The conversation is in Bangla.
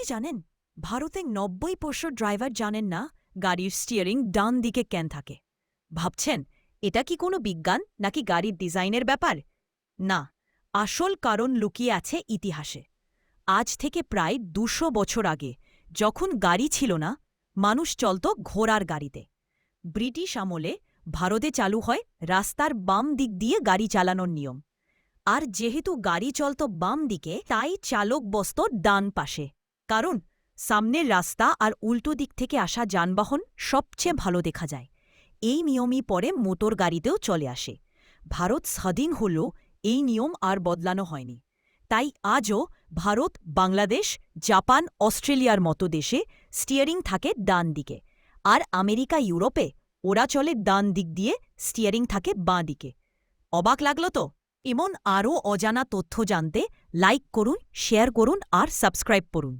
কি জানেন? ভারতে নব্বই পরশো ড্রাইভার জানেন না, গাড়ির স্টিয়ারিং ডান দিকে কেন থাকে। ভাবছেন, এটা কি কোনো বিজ্ঞান নাকি গাড়ির ডিজাইনের ব্যাপার? না, আসল কারণ লুকিয়ে আছে ইতিহাসে। আজ থেকে প্রায় দুশো বছর আগে, যখন গাড়ি ছিল না, মানুষ চলত ঘোড়ার গাড়িতে। ব্রিটিশ আমলে ভারতে চালু হয় রাস্তার বাম দিক দিয়ে গাড়ি চালানোর নিয়ম। আর যেহেতু গাড়ি চলত বাম দিকে, তাই চালক বসত ডান পাশে। কারণ, সামনের রাস্তা আর উল্টো দিক থেকে আসা যানবাহন সবচেয়ে ভালো দেখা যায়। এই নিয়মই পরে মোটর গাড়িতেও চলে আসে। ভারত স্বাধীন হলেও এই নিয়ম আর বদলানো হয়নি। তাই আজও ভারত, বাংলাদেশ, জাপান, অস্ট্রেলিয়ার মতো দেশে স্টিয়ারিং থাকে ডান দিকে আর আমেরিকা, ইউরোপে ওরা চলে ডান দিক দিয়ে স্টিয়ারিং থাকে বাঁ দিকে। অবাক লাগল তো? এমন আরও অজানা তথ্য জানতে লাইক করুন, শেয়ার করুন আর সাবস্ক্রাইব করুন।